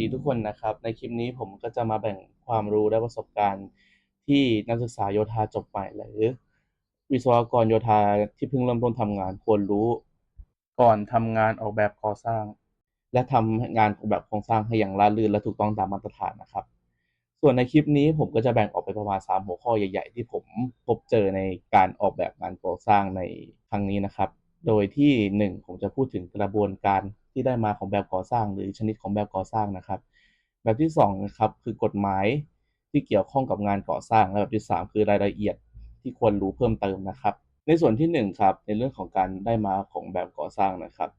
ดีทุกคนนะครับ ในคลิปนี้ผมก็จะมาแบ่งความรู้และประสบการณ์ที่นักศึกษาโยธาจบใหม่หรือวิศวกรโยธาที่เพิ่งเริ่มต้นทำงานควรรู้ ก่อนทำงานออกแบบก่อสร้าง และทำงานออกแบบโครงสร้างให้อย่างราบรื่นและถูกต้องตามมาตรฐานนะครับ ส่วนในคลิปนี้ผมก็จะแบ่งออกเป็นประมาณ 3 หัวข้อใหญ่ ๆ ที่ผมพบเจอในการออกแบบงานก่อสร้างในครั้งนี้นะครับ โดยที่ 1 ผมจะพูดถึงกระบวนการ ที่ได้มาของแบบก่อสร้าง หรือชนิดของแบบก่อสร้างนะครับ แบบที่2นะครับคือกฎหมายที่เกี่ยวข้องกับงานก่อสร้างและแบบที่ 3 คือรายละเอียดที่ควรรู้เพิ่มเติมนะครับ ในส่วนที่1ครับในเรื่องของการได้มาของแบบก่อสร้างนะครับ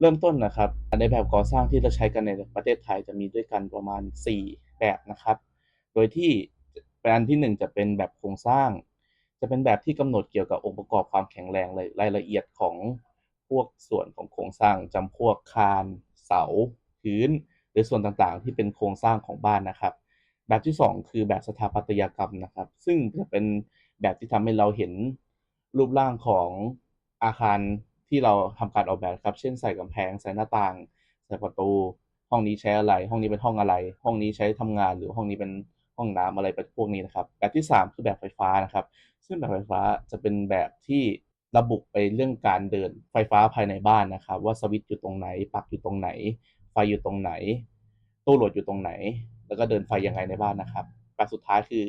เริ่มต้นนะครับในแบบก่อสร้างที่เราใช้กันในประเทศไทยจะมีด้วยกันประมาณ 4 แบบนะครับ โดยที่อันที่ 1 จะเป็นแบบโครงสร้าง จะเป็นแบบที่กำหนดเกี่ยวกับองค์ประกอบความแข็งแรงเลยรายละเอียดของ พวกส่วนของโครงสร้างจำพวกคาน เสา พื้น หรือส่วนต่างๆ ที่เป็นโครงสร้างของบ้านนะครับ แบบที่ 2 คือแบบสถาปัตยกรรมนะครับ ซึ่งจะเป็นแบบที่ทำให้เราเห็นรูปร่างของอาคารที่เราทำการออกแบบครับ เช่นใส่กำแพง ใส่หน้าต่าง ใส่ประตู ห้องนี้ใช้อะไร ห้องนี้เป็นห้องอะไร ห้องนี้ใช้ทำงานหรือห้องนี้เป็นห้องน้ำอะไรพวกนี้นะครับ แบบที่ 3 คือแบบไฟฟ้านะครับ ซึ่งแบบไฟฟ้าจะเป็นแบบที่ ระบุไปเรื่องการเดินไฟฟ้าภายในบ้านนะครับ ว่าสวิตช์อยู่ตรงไหนปลั๊กอยู่ตรงไหน ไฟอยู่ตรงไหน ตู้โหลดอยู่ตรงไหน แล้วก็เดินไฟยังไงในบ้านนะครับแบบสุดท้ายคือ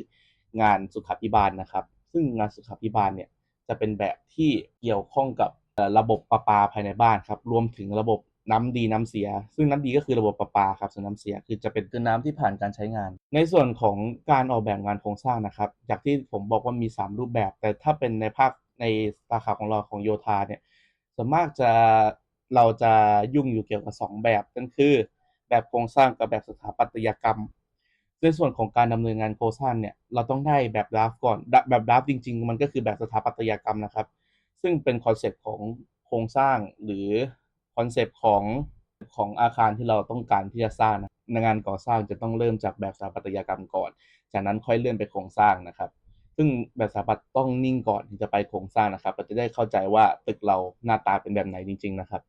งานสุขาภิบาลนะครับ ซึ่งงานสุขาภิบาลเนี่ยจะเป็นแบบที่เกี่ยวข้องกับระบบประปาภายในบ้านครับรวมถึงระบบน้ำดีน้ำเสีย ซึ่งน้ำดีก็คือระบบประปาครับส่วนน้ำเสียคือจะเป็นคือน้ำที่ผ่านการใช้งาน ในส่วนของการออกแบบงานโครงสร้างนะครับ จากที่ผมบอกว่ามี 3 รูปแบบ แต่ถ้าเป็นในภาค ในสาขาของเราของโยธาเนี่ยส่วนมากจะเราจะยุ่งอยู่เกี่ยวกับ 2 แบบนั่นคือ แบบโครงสร้างกับแบบสถาปัตยกรรมในส่วนของการดำเนินงานโครงสร้างเนี่ยเราต้องได้แบบดราฟก่อนแบบดราฟจริง ๆ มันก็คือแบบสถาปัตยกรรมนะครับ ซึ่งเป็นคอนเซปต์ของโครงสร้างหรือคอนเซปต์ของของอาคารที่เราต้องการที่จะสร้างในงานก่อสร้างจะต้องเริ่มจากแบบสถาปัตยกรรมก่อน จากนั้นค่อยเลื่อนไปโครงสร้างนะครับ ซึ่งแบบสถาปัตย์ต้องนิ่งก่อนที่จะไปโครงสร้างนะครับ เราจะได้เข้าใจว่าตึกเราหน้าตาเป็นแบบไหนจริง ๆ นะครับ